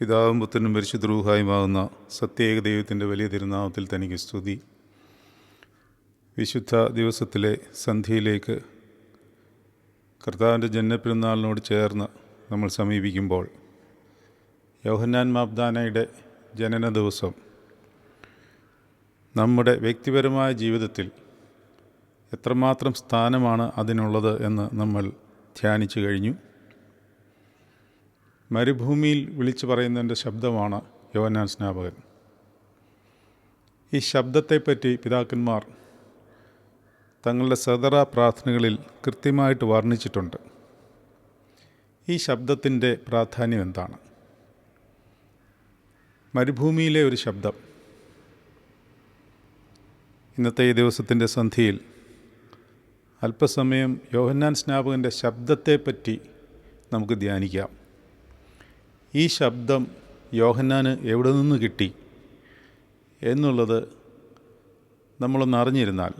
പിതാവും പുത്രനും പരിശുദ്ധ റൂഹായുമാകുന്ന സത്യേക ദൈവത്തിന്റെ വലിയ തിരുനാമത്തിൽ തനിക്ക് സ്തുതി. വിശുദ്ധ ദിവസത്തിലെ സന്ധ്യയിലേക്ക് കർത്താവിന്റെ ജന്മപ്പെരുന്നാളിനോട് ചേർന്ന് നമ്മൾ സമീപിക്കുമ്പോൾ യോഹന്നാൻ മാബ്ദാനയുടെ ജനന ദിവസം നമ്മുടെ വ്യക്തിപരമായ ജീവിതത്തിൽ എത്രമാത്രം സ്ഥാനമാണ് അതിനുള്ളത് എന്ന് നമ്മൾ ധ്യാനിച്ചു കഴിഞ്ഞു. മരുഭൂമിയിൽ വിളിച്ചു പറയുന്നതിന്റെ ശബ്ദമാണ് യോനാൻ സ്നാപകൻ. ഈ ശബ്ദത്തെപ്പറ്റി പിതാക്കന്മാർ തങ്ങളുടെ സദറ പ്രാർത്ഥനകളിൽ കൃത്യമായിട്ട് വർണിച്ചിട്ടുണ്ട്. ഈ ശബ്ദത്തിന്റെ പ്രാധാന്യം എന്താണ്? മരുഭൂമിയിലെ ഒരു ശബ്ദം. ഇന്നത്തെ ഈ ദിവസത്തിന്റെ സന്ധിയിൽ അല്പസമയം യോഹന്നാൻ സ്നാപകന്റെ ശബ്ദത്തെപ്പറ്റി നമുക്ക് ധ്യാനിക്കാം. ഈ ശബ്ദം യോഹന്നാന് എവിടെ നിന്ന് കിട്ടി? എന്നുള്ളത് നമ്മളൊന്ന് അറിഞ്ഞിരുന്നാൽ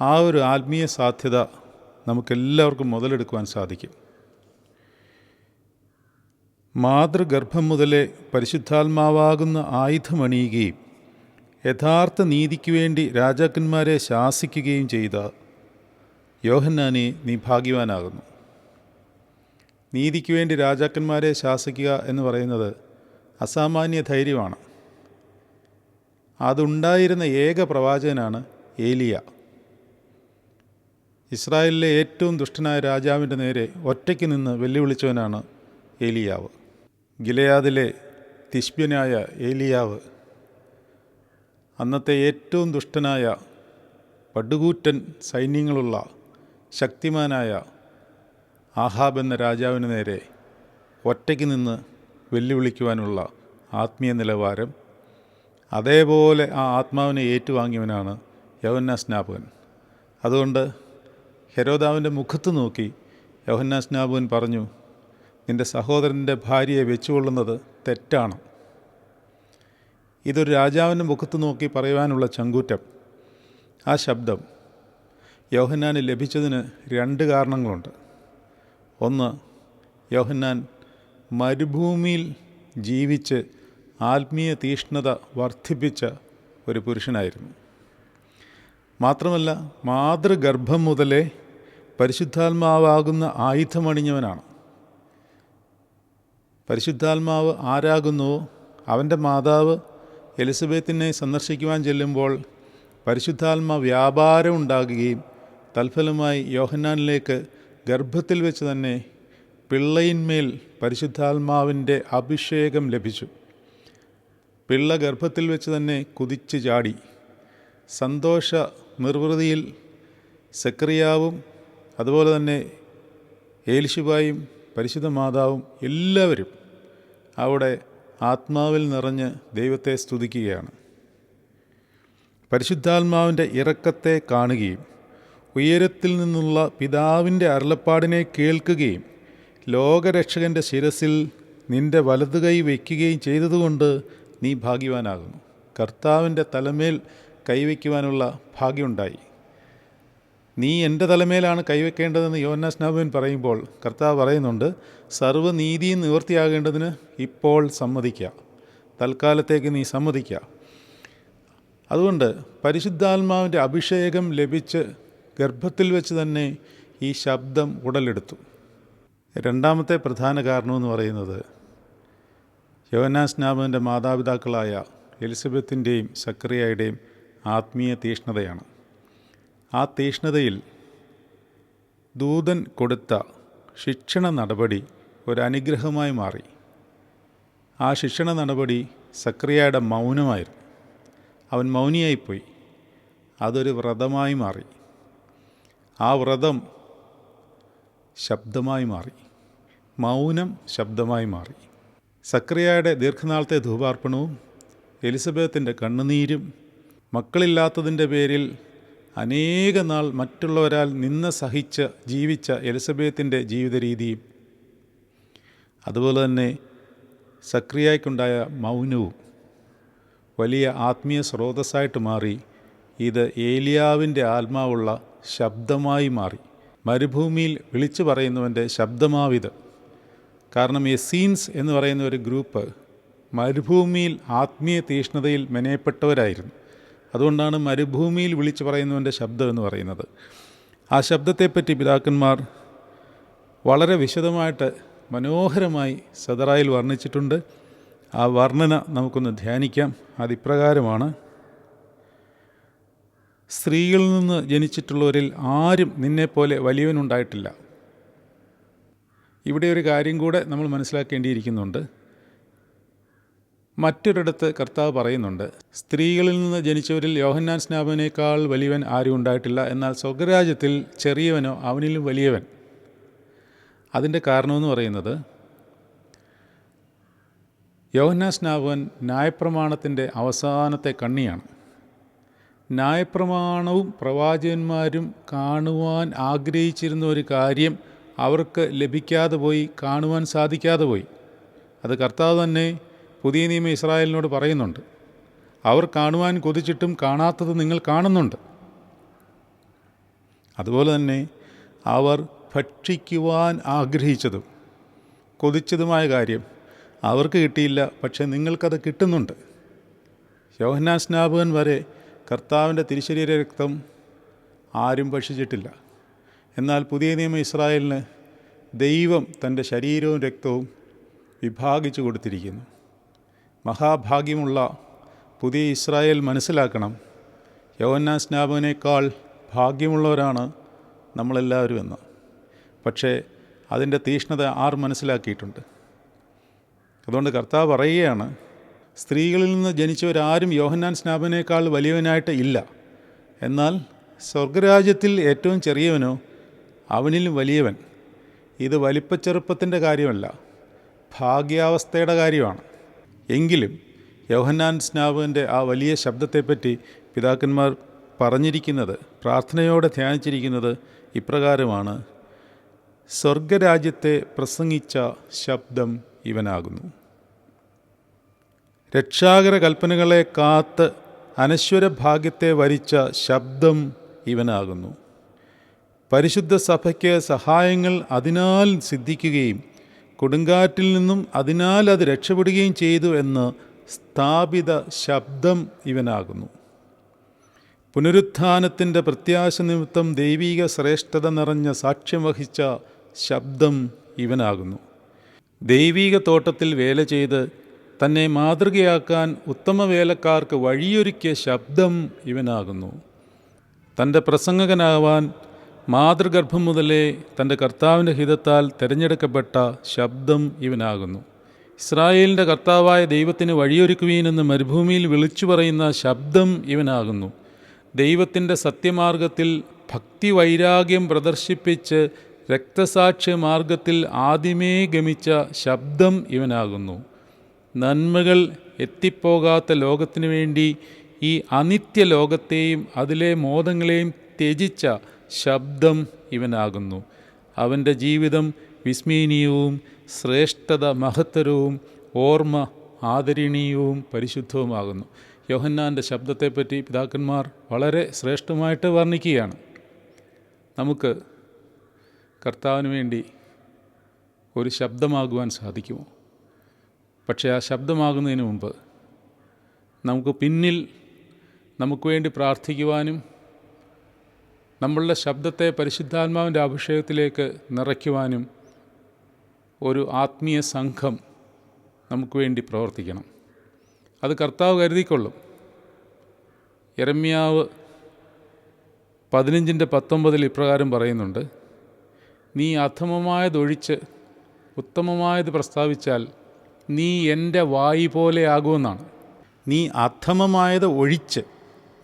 ആ ഒരു ആത്മീയ സാധ്യത നമുക്കെല്ലാവർക്കും മുതലെടുക്കുവാൻ സാധിക്കും. മാതൃഗർഭം മുതലേ പരിശുദ്ധാത്മാവാകുന്ന ആയുധമണിയുകയും യഥാർത്ഥ നീതിക്ക് വേണ്ടി രാജാക്കന്മാരെ ശാസിക്കുകയും ചെയ്ത യോഹന്നാനെ നീ ഭാഗ്യവാനാകുന്നു. നീതിക്ക് വേണ്ടി രാജാക്കന്മാരെ ശാസിക്കുക എന്ന് പറയുന്നത് അസാമാന്യ ധൈര്യമാണ്. അതുണ്ടായിരുന്ന ഏക പ്രവാചകനാണ് ഏലിയ. ഇസ്രായേലിലെ ഏറ്റവും ദുഷ്ടനായ രാജാവിന്റെ നേരെ ഒറ്റയ്ക്ക് നിന്ന് വെല്ലുവിളിച്ചവനാണ് ഏലിയാവ്. ഗിലയാദിലെ തിഷ്ബ്യനായ ഏലിയാവ് അന്നത്തെ ഏറ്റവും ദുഷ്ടനായ പടുകൂറ്റൻ സൈന്യങ്ങളുള്ള ശക്തിമാനായ ആഹാബ് എന്ന രാജാവിന് നേരെ ഒറ്റയ്ക്ക് നിന്ന് വെല്ലുവിളിക്കുവാനുള്ള ആത്മീയ നിലവാരം അതേപോലെ ആ ആത്മാവിനെ ഏറ്റുവാങ്ങിയവനാണ് യവന്ന സ്നാപകൻ അതുകൊണ്ട് ഹെരോദാവിന്റെ മുഖത്ത് നോക്കി യോഹന്ന സ്നാപകൻ പറഞ്ഞു നിന്റെ സഹോദരന്റെ ഭാര്യയെ വെച്ചുകൊള്ളുന്നത് തെറ്റാണ്. ഇതൊരു രാജാവിന്റെ മുഖത്ത് നോക്കി പറയുവാനുള്ള ചങ്കൂറ്റം ആ ശബ്ദം യോഹന്നാന് ലഭിച്ചതിന് രണ്ട് കാരണങ്ങളുണ്ട്. ഒന്ന് യോഹന്നാൻ മരുഭൂമിയിൽ ജീവിച്ച് ആത്മീയ തീഷ്ണത വർദ്ധിപ്പിച്ച ഒരു പുരുഷനായിരുന്നു. മാത്രമല്ല മാതൃഗർഭം മുതലേ പരിശുദ്ധാത്മാവാകുന്ന ആയുധമണിഞ്ഞവനാണ്. പരിശുദ്ധാത്മാവ് ആരാകുന്നുവോ അവന്റെ മാതാവ് എലിസബത്തിനെ സന്ദർശിക്കുവാൻ ചെല്ലുമ്പോൾ പരിശുദ്ധാത്മ വ്യാപാരം ഉണ്ടാകുകയും തൽഫലമായി യോഹന്നാനിലേക്ക് ഗർഭത്തിൽ വെച്ച് തന്നെ പിള്ളയിന്മേൽ പരിശുദ്ധാത്മാവിന്റെ അഭിഷേകം ലഭിച്ചു. പിള്ള ഗർഭത്തിൽ വെച്ച് തന്നെ കുതിച്ചു ചാടി. സന്തോഷ നിർവൃതിയിൽ സക്രിയാവും അതുപോലെ തന്നെ ഏലിശുബായും പരിശുദ്ധ മാതാവും എല്ലാവരും അവിടെ ആത്മാവിൽ നിറഞ്ഞ് ദൈവത്തെ സ്തുതിക്കുകയാണ്. പരിശുദ്ധാത്മാവിന്റെ ഇറക്കത്തെ കാണുകയും ഉയരത്തിൽ നിന്നുള്ള പിതാവിന്റെ അരുളപ്പാടിനെ കേൾക്കുകയും ലോകരക്ഷകന്റെ ശിരസിൽ നിന്റെ വലതുകൈ വയ്ക്കുകയും ചെയ്തതുകൊണ്ട് നീ ഭാഗ്യവാനാകുന്നു. കർത്താവിന്റെ തലമേൽ കൈവയ്ക്കുവാനുള്ള ഭാഗ്യമുണ്ടായി. നീ എന്റെ തലമേലാണ് കൈവയ്ക്കേണ്ടതെന്ന് യോന്ന സ്നാപൻ പറയുമ്പോൾ കർത്താവ് പറയുന്നുണ്ട് സർവനീതിയും നിവൃത്തിയാകേണ്ടതിന് ഇപ്പോൾ സമ്മതിക്കുക തൽക്കാലത്തേക്ക് നീ സമ്മതിക്കുക അതുകൊണ്ട് പരിശുദ്ധാത്മാവിന്റെ അഭിഷേകം ലഭിച്ച് ഗർഭത്തിൽ വെച്ച് തന്നെ ഈ ശബ്ദം ഉടലെടുത്തു. രണ്ടാമത്തെ പ്രധാന കാരണമെന്ന് പറയുന്നത് യോനാ സ്നാപന്റെ മാതാപിതാക്കളായ എലിസബത്തിന്റെയും സക്രിയയുടെയും ആത്മീയ തീഷ്ണതയാണ്. ആ തീഷ്ണതയിൽ ദൂതൻ കൊടുത്ത ശിക്ഷണ നടപടി ഒരനുഗ്രഹമായി മാറി. ആ ശിക്ഷണ നടപടി സക്രിയയുടെ മൗനമായിരുന്നു. അവൻ മൗനിയായിപ്പോയി. അതൊരു വ്രതമായി മാറി. ആ വ്രതം ശബ്ദമായി മാറി. മൗനം ശബ്ദമായി മാറി. സക്രിയയുടെ ദീർഘനാളത്തെ ധൂപാർപ്പണവും എലിസബത്തിന്റെ കണ്ണുനീരും മക്കളില്ലാത്തതിന്റെ പേരിൽ അനേക നാൾ മറ്റുള്ളവരാൽ നിന്ന സഹിച്ച് ജീവിച്ച എലിസബത്തിന്റെ ജീവിത രീതിയും അതുപോലെ തന്നെ സക്രിയയ്ക്കുണ്ടായ മൗനവും വലിയ ആത്മീയ സ്രോതസ്സായിട്ട് മാറി. ഇത് ഏലിയാവിന്റെ ആത്മാവുള്ള ശബ്ദമായി മാറി. മരുഭൂമിയിൽ വിളിച്ചു പറയുന്നവന്റെ ശബ്ദമാവിത്. കാരണം സീൻസ് എന്ന് പറയുന്ന ഒരു ഗ്രൂപ്പ് മരുഭൂമിയിൽ ആത്മീയ തീഷ്ണതയിൽ മെനയപ്പെട്ടവരായിരുന്നു. അതുകൊണ്ടാണ് മരുഭൂമിയിൽ വിളിച്ചു പറയുന്നവന്റെ ശബ്ദം എന്ന് പറയുന്നത്. ആ ശബ്ദത്തെപ്പറ്റി പിതാക്കന്മാർ വളരെ വിശദമായിട്ട് മനോഹരമായി സദറായിൽ വർണിച്ചിട്ടുണ്ട്. ആ വർണന നമുക്കൊന്ന് ധ്യാനിക്കാം. അതിപ്രകാരമാണ് സ്ത്രീകളിൽ നിന്ന് ജനിച്ചിട്ടുള്ളവരിൽ ആരും നിന്നെപ്പോലെ വലിയവനുണ്ടായിട്ടില്ല. ഇവിടെ ഒരു കാര്യം കൂടെ നമ്മൾ മനസ്സിലാക്കേണ്ടിയിരിക്കുന്നുണ്ട്. മറ്റൊരിടത്ത് കർത്താവ് പറയുന്നുണ്ട് സ്ത്രീകളിൽ നിന്ന് ജനിച്ചവരിൽ യോഹന്നാൻ സ്നാപനേക്കാൾ വലിയവൻ ആരും ഉണ്ടായിട്ടില്ല. എന്നാൽ സ്വർഗരാജ്യത്തിൽ ചെറിയവനോ അവനിലും വലിയവൻ. അതിന്റെ കാരണമെന്ന് പറയുന്നത് യോഹന്നാൻ സ്നാപകൻ ന്യായപ്രമാണത്തിന്റെ അവസാനത്തെ കണ്ണിയാണ്. ന്യായപ്രമാണവും പ്രവാചകന്മാരും കാണുവാൻ ആഗ്രഹിച്ചിരുന്ന ഒരു കാര്യം അവർക്ക് ലഭിക്കാതെ പോയി കാണുവാൻ സാധിക്കാതെ പോയി. അത് കർത്താവ് തന്നെ പുതിയ നിയമം ഇസ്രായേലിനോട് പറയുന്നുണ്ട്. അവർ കാണുവാൻ കൊതിച്ചിട്ടും കാണാത്തത് നിങ്ങൾ കാണുന്നുണ്ട്. അതുപോലെ തന്നെ അവർ ഭക്ഷിക്കുവാൻ ആഗ്രഹിച്ചതും കൊതിച്ചതുമായ കാര്യം അവർക്ക് കിട്ടിയില്ല പക്ഷേ നിങ്ങൾക്കത് കിട്ടുന്നുണ്ട്. യോഹന്നാൻ സ്നാപകൻ വരെ കർത്താവിന്റെ തിരിശരീര രക്തം ആരും ഭക്ഷിച്ചിട്ടില്ല. എന്നാൽ പുതിയ നിയമം ഇസ്രായേലിന് ദൈവം തന്റെ ശരീരവും രക്തവും വിഭാഗിച്ചു കൊടുത്തിരിക്കുന്നു. മഹാഭാഗ്യമുള്ള പുതിയ ഇസ്രായേൽ മനസ്സിലാക്കണം. യോഹന്നാൻ സ്നാപകനേക്കാൾ ഭാഗ്യമുള്ളവരാണ് നമ്മളെല്ലാവരും എന്ന്. പക്ഷേ അതിന്റെ തീഷ്ണത ആർ മനസ്സിലാക്കിയിട്ടുണ്ട്. അതുകൊണ്ട് കർത്താവ് പറയുകയാണ് സ്ത്രീകളിൽ നിന്ന് ജനിച്ചവരാരും യോഹന്നാൻ സ്നാപനേക്കാൾ വലിയവനായിട്ട് ഇല്ല. എന്നാൽ സ്വർഗരാജ്യത്തിൽ ഏറ്റവും ചെറിയവനോ അവനിലും വലിയവൻ. ഇത് വലിപ്പച്ചെറുപ്പത്തിന്റെ കാര്യമല്ല ഭാഗ്യാവസ്ഥയുടെ കാര്യമാണ്. എങ്കിലും യോഹന്നാൻ സ്നാപകന്റെ ആ വലിയ ശബ്ദത്തെപ്പറ്റി പിതാക്കന്മാർ പറഞ്ഞിരിക്കുന്നത് പ്രാർത്ഥനയോടെ ധ്യാനിച്ചിരിക്കുന്നത് ഇപ്രകാരമാണ്. സ്വർഗരാജ്യത്തെ പ്രസംഗിച്ച ശബ്ദം ഇവനാകുന്നു. രക്ഷാകര കൽപ്പനകളെ കാത്ത് അനശ്വര ഭാഗ്യത്തെ വരിച്ച ശബ്ദം ഇവനാകുന്നു. പരിശുദ്ധ സഭയ്ക്ക് സഹായങ്ങൾ അതിനാൽ സിദ്ധിക്കുകയും കൊടുങ്കാറ്റിൽ നിന്നും അതിനാൽ അത് രക്ഷപ്പെടുകയും ചെയ്തു എന്ന് സ്ഥാപിത ശബ്ദം ഇവനാകുന്നു. പുനരുത്ഥാനത്തിന്റെ പ്രത്യാശ നിമിത്തം ദൈവീക ശ്രേഷ്ഠത നിറഞ്ഞ സാക്ഷ്യം വഹിച്ച ശബ്ദം ഇവനാകുന്നു. ദൈവീക തോട്ടത്തിൽ വേല ചെയ്ത് തന്നെ മാതൃകയാക്കാൻ ഉത്തമ വേലക്കാർക്ക് വഴിയൊരുക്കിയ ശബ്ദം ഇവനാകുന്നു. തന്റെ പ്രസംഗകനാവാൻ മാതൃഗർഭം മുതലേ തന്റെ കർത്താവിന്റെ ഹിതത്താൽ തിരഞ്ഞെടുക്കപ്പെട്ട ശബ്ദം ഇവനാകുന്നു. ഇസ്രായേലിന്റെ കർത്താവായ ദൈവത്തിന് വഴിയൊരുക്കുവീനെന്ന് മരുഭൂമിയിൽ വിളിച്ചു പറയുന്ന ശബ്ദം ഇവനാകുന്നു. ദൈവത്തിന്റെ സത്യമാർഗത്തിൽ ഭക്തി വൈരാഗ്യം പ്രദർശിപ്പിച്ച് രക്തസാക്ഷി മാർഗത്തിൽ ആദ്യമേ ഗമിച്ച ശബ്ദം ഇവനാകുന്നു. നന്മകൾ എത്തിപ്പോകാത്ത ലോകത്തിനു വേണ്ടി ഈ അനിത്യ ലോകത്തെയും അതിലെ മോദങ്ങളെയും ത്യജിച്ച ശബ്ദം ഇവനാകുന്നു. അവന്റെ ജീവിതം വിസ്മീനീയവും ശ്രേഷ്ഠത മഹത്തരവും ഓർമ്മ ആദരണീയവും പരിശുദ്ധവുമാകുന്നു. യോഹന്നാന്റെ ശബ്ദത്തെപ്പറ്റി പിതാക്കന്മാർ വളരെ ശ്രേഷ്ഠമായിട്ട് വർണിക്കുകയാണ്. നമുക്ക് കർത്താവിന് വേണ്ടി ഒരു ശബ്ദമാകുവാൻ സാധിക്കുമോ? പക്ഷേ ആ ശബ്ദമാകുന്നതിന് മുമ്പ് നമുക്ക് പിന്നിൽ നമുക്ക് വേണ്ടി പ്രാർത്ഥിക്കുവാനും നമ്മളുടെ ശബ്ദത്തെ പരിശുദ്ധാത്മാവിന്റെ അഭിഷേകത്തിലേക്ക് നിറയ്ക്കുവാനും ഒരു ആത്മീയ സംഘം നമുക്ക് വേണ്ടി പ്രവർത്തിക്കണം. അത് കർത്താവ് കരുതിക്കൊള്ളും. എരമ്യാവ് പതിനഞ്ചിന്റെ പത്തൊമ്പതിൽ ഇപ്രകാരം പറയുന്നുണ്ട് നീ അധമമായതൊഴിച്ച് ഉത്തമമായത് പ്രസ്താവിച്ചാൽ നീ എന്റെ വായി പോലെ ആകുമെന്നാണ്. നീ അധമമായത് ഒഴിച്ച്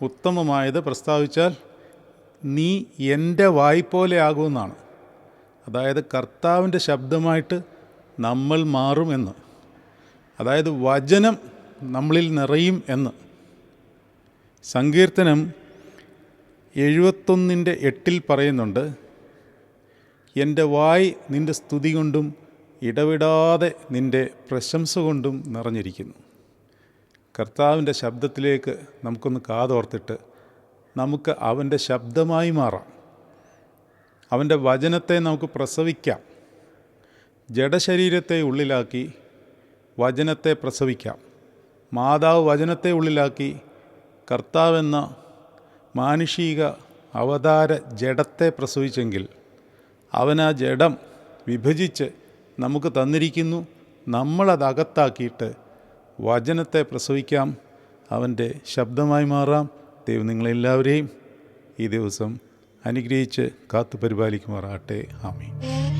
ഉത്തമമായത് പ്രസ്താവിച്ചാൽ നീ എന്റെ വായി പോലെ ആകുമെന്നാണ്. അതായത് കർത്താവിന്റെ ശബ്ദമായിട്ട് നമ്മൾ മാറും എന്ന്. അതായത് വചനം നമ്മളിൽ നിറയും എന്ന്. സങ്കീർത്തനം എഴുപത്തൊന്നിന്റെ എട്ടിൽ പറയുന്നുണ്ട് എന്റെ വായ് നിന്റെ സ്തുതി കൊണ്ടും ഇടവിടാതെ നിന്റെ പ്രശംസ കൊണ്ടും നിറഞ്ഞിരിക്കുന്നു. കർത്താവിന്റെ ശബ്ദത്തിലേക്ക് നമുക്കൊന്ന് കാതോർത്തിട്ട് നമുക്ക് അവന്റെ ശബ്ദമായി മാറാം. അവന്റെ വചനത്തെ നമുക്ക് പ്രസവിക്കാം. ജഡശരീരത്തെ ഉള്ളിലാക്കി വചനത്തെ പ്രസവിക്കാം. മാതാവ് വചനത്തെ ഉള്ളിലാക്കി കർത്താവെന്ന മാനുഷിക അവതാര ജഡത്തെ പ്രസവിച്ചെങ്കിൽ അവനാ ജഡം വിഭജിച്ച് നമുക്ക് തന്നിരിക്കുന്നു. നമ്മളതകത്താക്കിയിട്ട് വചനത്തെ പ്രസവിക്കാം. അവന്റെ ശബ്ദമായി മാറാം. ദൈവം നിങ്ങളെല്ലാവരെയും ഈ ദിവസം അനുഗ്രഹിച്ച് കാത്തു പരിപാലിക്കുമാറാകട്ടെ ആമീൻ.